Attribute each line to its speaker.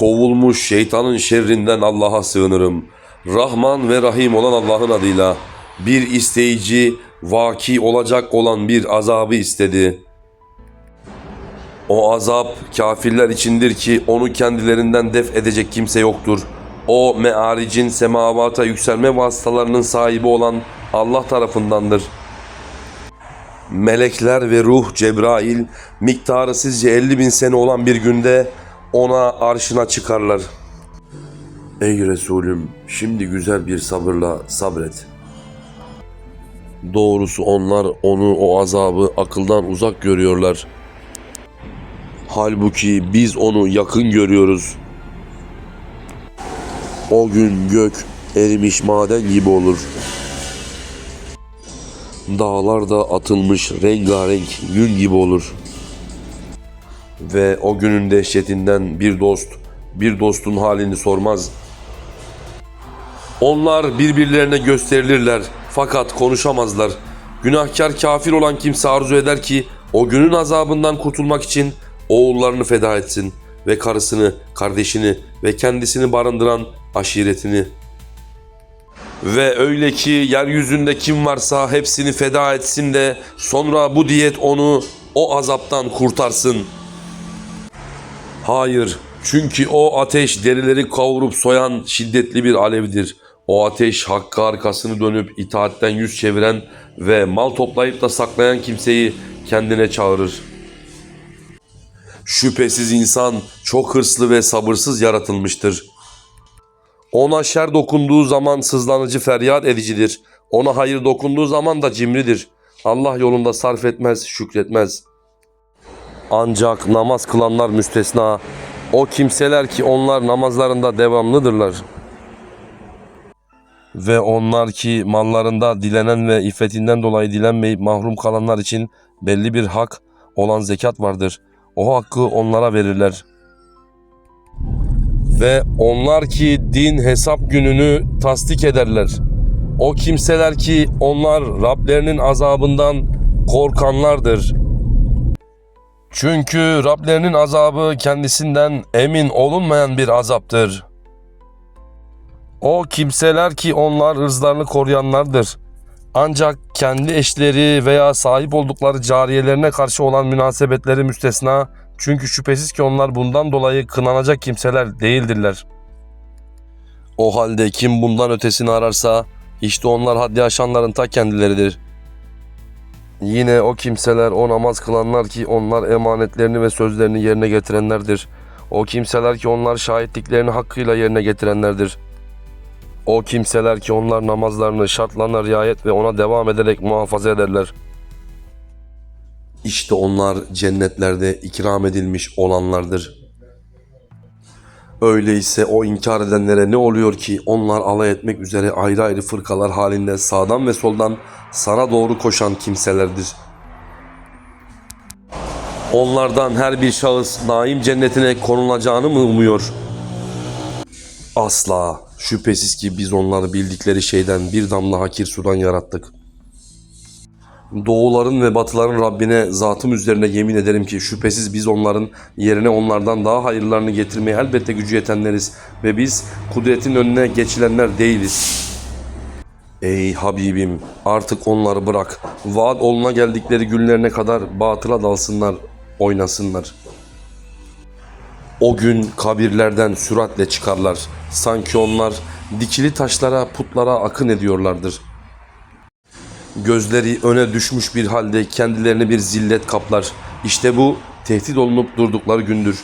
Speaker 1: Kovulmuş şeytanın şerrinden Allah'a sığınırım. Rahman ve Rahim olan Allah'ın adıyla bir isteyici, vaki olacak olan bir azabı istedi. O azap kafirler içindir ki onu kendilerinden def edecek kimse yoktur. O mearicin semavata yükselme vasıtalarının sahibi olan Allah tarafındandır. Melekler ve ruh Cebrail miktarı sizce 50 bin sene olan bir günde ona arşına çıkarlar. Ey Resulüm şimdi güzel bir sabırla sabret. Doğrusu onlar onu o azabı akıldan uzak görüyorlar. Halbuki biz onu yakın görüyoruz. O gün gök erimiş maden gibi olur. Dağlar da atılmış rengarenk yün gibi olur. Ve o günün dehşetinden bir dost, bir dostun halini sormaz. Onlar birbirlerine gösterilirler fakat konuşamazlar. Günahkar kafir olan kimse arzu eder ki o günün azabından kurtulmak için oğullarını feda etsin ve karısını, kardeşini ve kendisini barındıran aşiretini. Ve öyle ki yeryüzünde kim varsa hepsini feda etsin de sonra bu diyet onu o azaptan kurtarsın. Hayır, çünkü o ateş derileri kavurup soyan şiddetli bir alevdir. O ateş hakka arkasını dönüp itaatten yüz çeviren ve mal toplayıp da saklayan kimseyi kendine çağırır. Şüphesiz insan çok hırslı ve sabırsız yaratılmıştır. Ona şer dokunduğu zaman sızlanıcı feryat edicidir. Ona hayır dokunduğu zaman da cimridir. Allah yolunda sarf etmez, şükretmez. Ancak namaz kılanlar müstesna. O kimseler ki onlar namazlarında devamlıdırlar. Ve onlar ki mallarında dilenen ve iffetinden dolayı dilenmeyip mahrum kalanlar için belli bir hak olan zekat vardır. O hakkı onlara verirler. Ve onlar ki din hesap gününü tasdik ederler. O kimseler ki onlar Rablerinin azabından korkanlardır. Çünkü Rablerinin azabı kendisinden emin olunmayan bir azaptır. O kimseler ki onlar ırzlarını koruyanlardır. Ancak kendi eşleri veya sahip oldukları cariyelerine karşı olan münasebetleri müstesna. Çünkü şüphesiz ki onlar bundan dolayı kınanacak kimseler değildirler. O halde kim bundan ötesini ararsa işte onlar haddi aşanların ta kendileridir. Yine o kimseler o namaz kılanlar ki onlar emanetlerini ve sözlerini yerine getirenlerdir. O kimseler ki onlar şahitliklerini hakkıyla yerine getirenlerdir. O kimseler ki onlar namazlarını şartlarına riayet ve ona devam ederek muhafaza ederler. İşte onlar cennetlerde ikram edilmiş olanlardır. Öyleyse o inkar edenlere ne oluyor ki onlar alay etmek üzere ayrı ayrı fırkalar halinde sağdan ve soldan sana doğru koşan kimselerdir. Onlardan her bir şahıs naim cennetine konulacağını mı umuyor? Asla. Şüphesiz ki biz onları bildikleri şeyden bir damla hakir sudan yarattık. Doğuların ve batıların Rabbine zatım üzerine yemin ederim ki şüphesiz biz onların yerine onlardan daha hayırlarını getirmeye elbette gücü yetenleriz ve biz kudretin önüne geçilenler değiliz. Ey Habibim artık onları bırak. Vaat oluna geldikleri günlerine kadar batıla dalsınlar, oynasınlar. O gün kabirlerden süratle çıkarlar. Sanki onlar dikili taşlara, putlara akın ediyorlardır. Gözleri öne düşmüş bir halde kendilerini bir zillet kaplar. İşte bu tehdit olunup durdukları gündür.